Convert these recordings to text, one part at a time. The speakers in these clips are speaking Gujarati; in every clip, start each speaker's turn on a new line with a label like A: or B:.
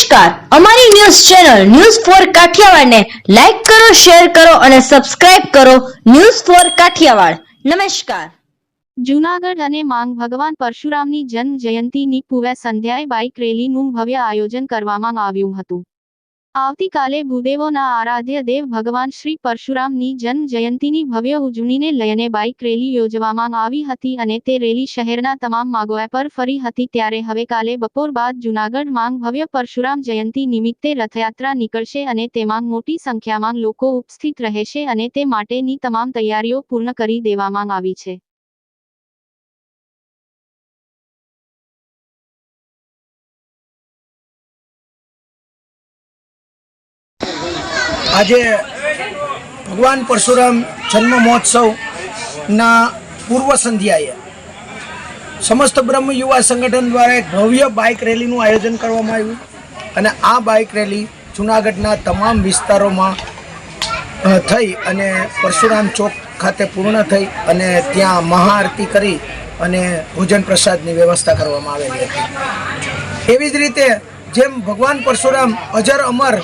A: નમસ્કાર. અમારી ન્યૂઝ ચેનલ ન્યૂઝ ફોર કાઠિયાવાડને લાઈક કરો, શેર કરો અને સબસ્ક્રાઇબ કરો ન્યૂઝ ફોર કાઠિયાવાડ. નમસ્કાર.
B: જૂનાગઢ અને માંગ ભગવાન પરશુરામની જન્મ જયંતીની પૂર્વ સંધ્યાએ બાઇક રેલીનું ભવ્ય આયોજન કરવામાં આવ્યું હતું. આવતીકાલે ભૂદેવોના આરાધ્ય દેવ ભગવાન શ્રી પરશુરામની જન્મ જયંતિની ભવ્ય ઉજવણીને લઈને બાઇક રેલી યોજવામાં આવી હતી અને તે રેલી શહેરના તમામ માગોયા પર ફરી હતી ત્યારે હવે કાલે બપોર બાદ જૂનાગઢ માંગ ભવ્ય પરશુરામ જયંતી નિમિત્તે રથયાત્રા નીકળશે અને તેમાં મોટી સંખ્યામાં લોકો ઉપસ્થિત રહેશે અને તે માટેની તમામ તૈયારીઓ પૂર્ણ કરી દેવામાં આવી છે.
C: આજે ભગવાન પરશુરામ જન્મ મહોત્સવના પૂર્વ સંધ્યાએ સમસ્ત બ્રહ્મ યુવા સંગઠન દ્વારા એક ભવ્ય બાઇક રેલીનું આયોજન કરવામાં આવ્યું અને આ બાઇક રેલી જૂનાગઢના તમામ વિસ્તારોમાં થઈ અને પરશુરામ ચોક ખાતે પૂર્ણ થઈ અને ત્યાં મહાઆરતી કરી અને ભોજન પ્રસાદની વ્યવસ્થા કરવામાં આવેલી હતી. એવી જ રીતે જેમ ભગવાન પરશુરામ અજર અમર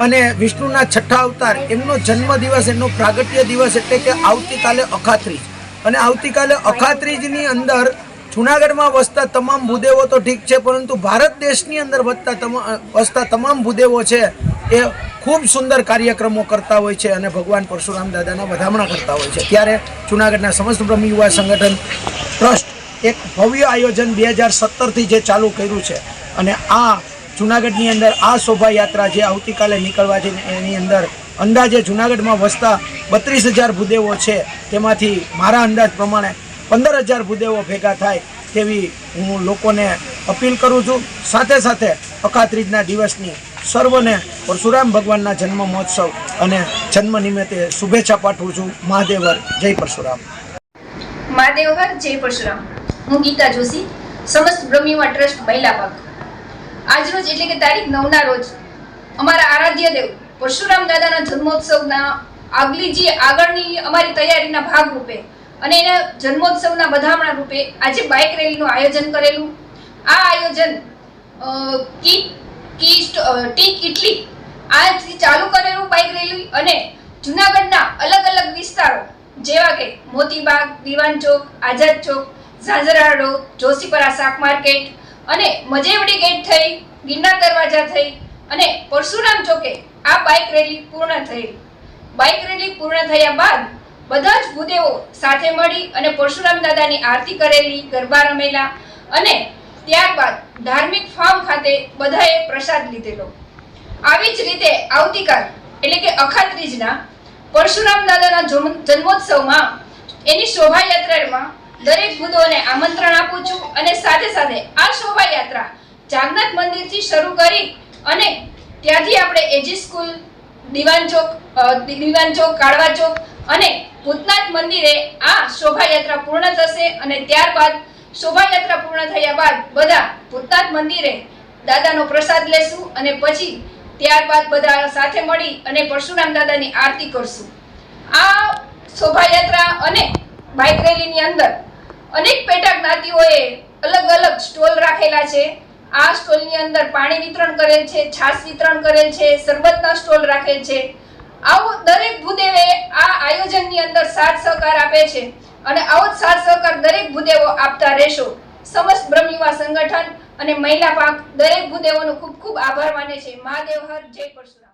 C: અને વિષ્ણુના છઠ્ઠા અવતાર, એમનો જન્મદિવસ, એમનો પ્રાગટ્ય દિવસ એટલે કે આવતીકાલે અખાત્રીજ. અને આવતીકાલે અખાત્રીજની અંદર જુનાગઢમાં વસતા તમામ ભૂદેવો તો ઠીક છે, પરંતુ ભારત દેશની અંદર તમા, વસતા તમામ ભૂદેવો છે એ ખૂબ સુંદર કાર્યક્રમો કરતા હોય છે અને ભગવાન પરશુરામ દાદાના વધામણા કરતા હોય છે. ત્યારે જુનાગઢના સમસ્ત બ્રહ્મ યુવા સંગઠન ટ્રસ્ટ એક ભવ્ય આયોજન બે હજાર સત્તરથી જે ચાલુ કર્યું છે. અને આ જુનાગઢની અંદર આ શોભાયાત્રા જે આવતીકાલે નીકળવા છે, એની અંદર અંદાજે જુનાગઢમાં વસતા બત્રીસ હજાર ભૂદેવો છે. તેમાંથી મારા અંદાજ પ્રમાણે પંદર હજાર ભૂદેવો ભેગા થાય તેવી હું લોકોને અપીલ કરું છું. સાથે સાથે અખાત્રીજના દિવસની સર્વને પરશુરામ ભગવાનના જન્મ મહોત્સવ અને જન્મ નિમિત્તે શુભેચ્છા પાઠવું છું. મહાદેવર, જય પરશુરામ.
D: મહાદેવહર જય પરશુરામ. હું ગીતા જોશી, સમસ્ત બ્રહ્મીમાં ટ્રસ્ટ મહિલા આજરોજ એટલે કે તારીખ નવના રોજ અમારા આરાધ્ય દેવ પરશુરામ દાદાના જન્મોત્સવના આગલી જે આગળની અમારી તૈયારીના ભાગ રૂપે અને એના જન્મોત્સવના વધામણા રૂપે આજે બાઇક રેલીનું આયોજન કરેલું. આ આયોજન કી કી ટીક ઇટલી આજથી ચાલુ કરેલું બાઇક રેલી અને જુનાગઢના અલગ અલગ વિસ્તારો જેવા કે મોતીબાગ, દીવાન ચોક, આઝાદ ચોક, ઝાંઝરા જોશીપરા શાક માર્કેટ અને મજેવડી ગેટ થઈ, ગિરનાર દરવાજા થઈ અને પરશુરામ ચોકે આ બાઇક રેલી પૂર્ણ થઈ. બાઇક રેલી પૂર્ણ થયા બાદ બધા જ ભૂદેવો સાથે મળી અને પરશુરામ દાદાની આરતી કરેલી, ગરબા રમેલા અને ત્યારબાદ ધાર્મિક ફાર્મ ખાતે બધાએ પ્રસાદ લીધેલો. આવી જ રીતે આવતીકાલ, એટલે કે અખાત્રીજના પરશુરામ દાદાના જન્મોત્સવમાં એની શોભાયાત્રામાં દરેક ભૂતોને આમંત્રણ આપું છું અને સાથે સાથે આ શોભાયાત્રા જાગનાથ મંદિરથી શરૂ કરી અને ત્યાંથી આપણે એજી સ્કૂલ, દિવાન ચોક દિવાન ચોક, કાળવા ચોક અને ભૂતનાથ મંદિરે આ શોભાયાત્રા પૂર્ણ થશે અને ત્યારબાદ શોભાયાત્રા પૂર્ણ થયા બાદ બધા ભૂતનાથ મંદિરે દાદાનો પ્રસાદ લેશું અને પછી ત્યારબાદ બધા સાથે મળી અને પરશુરામ દાદાની આરતી કરશું. આ શોભાયાત્રા અને બાઇક રેલીની અંદર અનેક પેટા જ્ઞાતિઓએ અલગ અલગ સ્ટોલ રાખેલા છે. આ સ્ટોલની અંદર પાણી વિતરણ કરેલ છે, છાશ વિતરણ કરેલ છે, શરબતના સ્ટોલ રાખેલ છે. આવો દરેક ભૂદેવે આ આયોજનની અંદર સાથ સહકાર આપે છે અને આવો જ સાથ સહકાર દરેક ભૂદેવો આપતા રહેશો. સમસ્ત બ્રહ્મ યુવા સંગઠન અને મહિલા પાક દરેક ભૂદેવોનો ખૂબ ખૂબ આભાર માને છે. મહાદેવ હર, જય પરશુરામ.